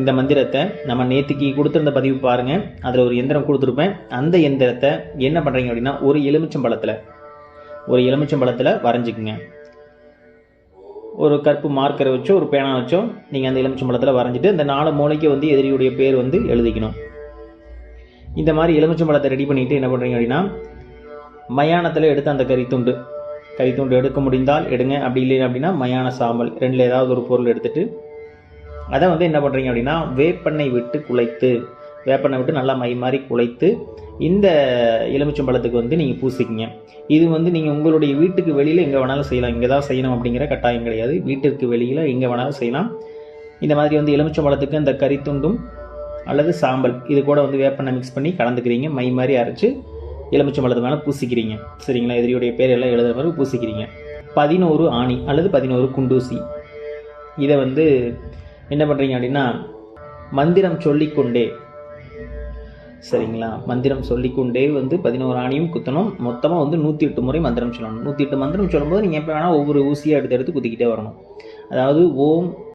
இந்த மந்திரத்தை நம்ம நேற்றுக்கு கொடுத்துருந்த பதிவு பாருங்கள் அதில் ஒரு எந்திரம் கொடுத்துருப்பேன். அந்த எந்திரத்தை என்ன பண்ணுறீங்க அப்படின்னா ஒரு எலுமிச்சம்பழத்தில் ஒரு எலுமிச்சம்பழத்தில் வரைஞ்சிக்குங்க. ஒரு கருப்பு மார்க்கரை வச்சோ ஒரு பேனா வச்சோ நீங்கள் அந்த எலுமிச்சம்பழத்தில் வரைஞ்சிட்டு அந்த நாலு மூளைக்கு வந்து எதிரியுடைய பேர் வந்து எழுதிக்கணும். இந்த மாதிரி எலுமிச்சம்பழத்தை ரெடி பண்ணிட்டு என்ன பண்ணுறீங்க அப்படின்னா மயானத்தில் எடுத்து அந்த கறித்துண்டு கறித்துண்டு எடுக்க முடிந்தால் எடுங்க. அப்படி இல்லை அப்படின்னா மயான சாம்பல். ரெண்டில் ஏதாவது ஒரு பொருள் எடுத்துகிட்டு அதை வந்து என்ன பண்ணுறீங்க அப்படின்னா வேப்பெண்ணை விட்டு குலைத்து வேப்பெண்ணெய் விட்டு நல்லா மை மாதிரி குழைத்து இந்த எலுமிச்சம்பழத்துக்கு வந்து நீங்கள் பூசிக்கிங்க. இது வந்து நீங்கள் உங்களுடைய வீட்டுக்கு வெளியில் எங்கே வேணாலும் செய்யலாம். இங்கே தான் செய்யணும் அப்படிங்கிற கட்டாயம் கிடையாது. வீட்டிற்கு வெளியில் எங்கே வேணாலும் செய்யலாம். இந்த மாதிரி வந்து எலுமிச்சம்பழத்துக்கு இந்த கறித்துண்டும் அல்லது சாம்பல் இது கூட வந்து வேப்பெண்ணை மிக்ஸ் பண்ணி கலந்துக்கிறீங்க. மை மாதிரி அரைச்சி எலுமிச்சம்பழத்து மேலே பூசிக்கிறீங்க. சரிங்களா? எதிரியுடைய பேர் எல்லாம் எழுதுற மாதிரி பூசிக்கிறீங்க. பதினோரு ஆணி அல்லது பதினோரு குண்டூசி. இதை வந்து என்ன பண்ணுறீங்க அப்படின்னா மந்திரம் சொல்லிக்கொண்டே. சரிங்களா? மந்திரம் சொல்லிக்கொண்டே வந்து பதினோரு ஆணியும் குத்தணும். மொத்தமாக வந்து நூற்றி எட்டு முறை மந்திரம் சொல்லணும். நூற்றி எட்டு மந்திரம் சொல்லும்போது நீங்கள் எப்போ வேணால் ஒவ்வொரு ஊசியாக எடுத்து எடுத்து குத்திக்கிட்டே வரணும். அதாவது ஓம்